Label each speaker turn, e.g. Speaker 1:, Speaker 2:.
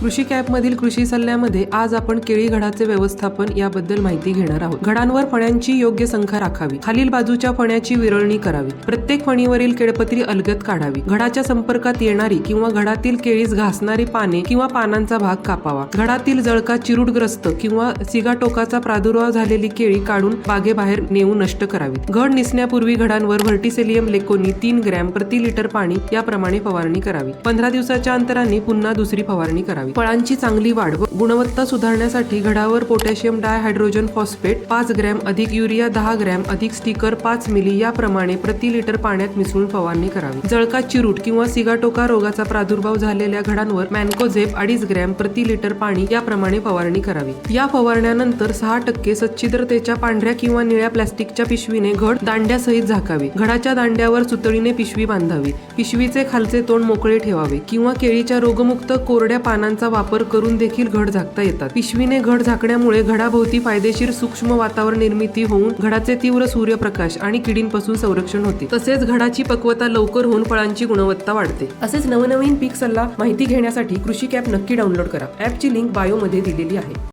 Speaker 1: कृषी कॅपमधील कृषी सल्ल्यामध्ये आज आपण केळी घडाचे व्यवस्थापन याबद्दल माहिती घेणार आहोत. घडांवर फण्यांची योग्य संख्या राखावी. खालील बाजूच्या फण्याची विरळणी करावी. प्रत्येक फणीवरील केळपत्री अलगत काढावी. घडाच्या संपर्कात येणारी किंवा घडातील केळीस घासणारी पाने किंवा पानांचा भाग कापावा. घडातील जळका चिरुडग्रस्त किंवा सिगाटोकाचा प्रादुर्भाव झालेली केळी काढून बागेबाहेर नेऊ नष्ट करावी घड निसण्यापूर्वी घडांवर व्हर्टिसेलियम लेकोनी तीन ग्रॅम प्रति लिटर पाणी याप्रमाणे फवारणी करावी. पंधरा दिवसाच्या अंतराने पुन्हा दुसरी फवारणी करावी. फळांची चांगली वाढ व गुणवत्ता सुधारण्यासाठी घडावर पोटॅशियम डायहायड्रोजन फॉस्फेट पाच ग्रॅम अधिक युरिया दहा ग्रॅम अधिक स्टिकर पाच मिली याप्रमाणे प्रति लिटर पाण्यात मिसळून फवारणी करावी. जळका चिरूट किंवा सिगाटोका रोगाचा प्रादुर्भाव झालेल्या घडांवर मॅनकोझेप अडीच ग्रॅम प्रति लिटर पाणी याप्रमाणे फवारणी करावी. या फवारण्यानंतर सहा टक्के सच्छिद्रतेच्या पांढऱ्या किंवा निळ्या प्लास्टिकच्या पिशवीने घड दांड्यासहित झाकावे. घडाच्या दांड्यावर सुतळीने पिशवी बांधावी. पिशवीचे खालचे तोंड मोकळे ठेवावे किंवा केळीच्या रोगमुक्त कोरड्या पानांचे वापर करून देखील घड झाकता येतात. पिशवीने घड झाकण्यामुळे घडाभोवती फायदेशीर सूक्ष्म वातावरण निर्मिती होऊन घडाचे तीव्र सूर्यप्रकाश आणि किडींपासून संरक्षण होते. तसेच घडाची पक्वता लवकर होऊन फळांची गुणवत्ता वाढते. असेच नवनवीन पीक सल्ला माहिती घेण्यासाठी कृषी कॅप नक्की डाउनलोड करा. ऍपची लिंक बायोमध्ये दिलेली आहे.